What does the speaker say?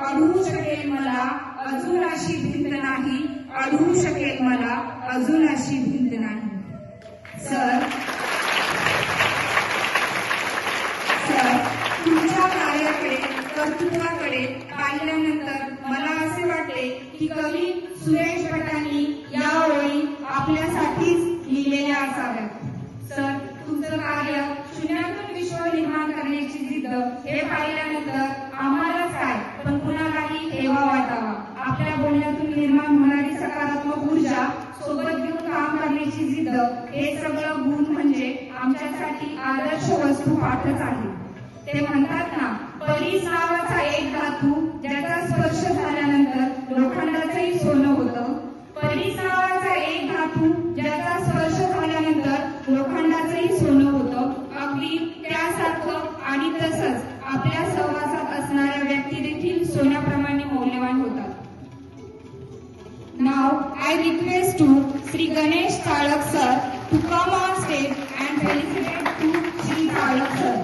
अडवू शकेल मला अजून अशी भिंत नाही. अडवू शकेल मला अजून अशी भिंत नाही. सर सर तुमच्या कार्याकडे कर्तृत्वाकडे पाहिल्यानंतर मला असे वाटते की कवी सुरेश भटांनी शून्यातून विश्व निर्माण करण्याची जिद्द हे पाहिल्यानंतर आम्हालाच काय? पण कुणालाही हेवा वाटावा. आपल्या बोलण्यातून निर्माण होणारी सकारात्मक ऊर्जा सोबत घेऊन काम करण्याची जिद्द हे सगळं गुण म्हणजे आमच्यासाठी आदर्श वस्तू पाठच आहे. ते म्हणतात ना परीस नावाचा सोन्याप्रमाणे मौल्यवान होतात. नाव I request to Shri Ganesh Talak sir to come our state and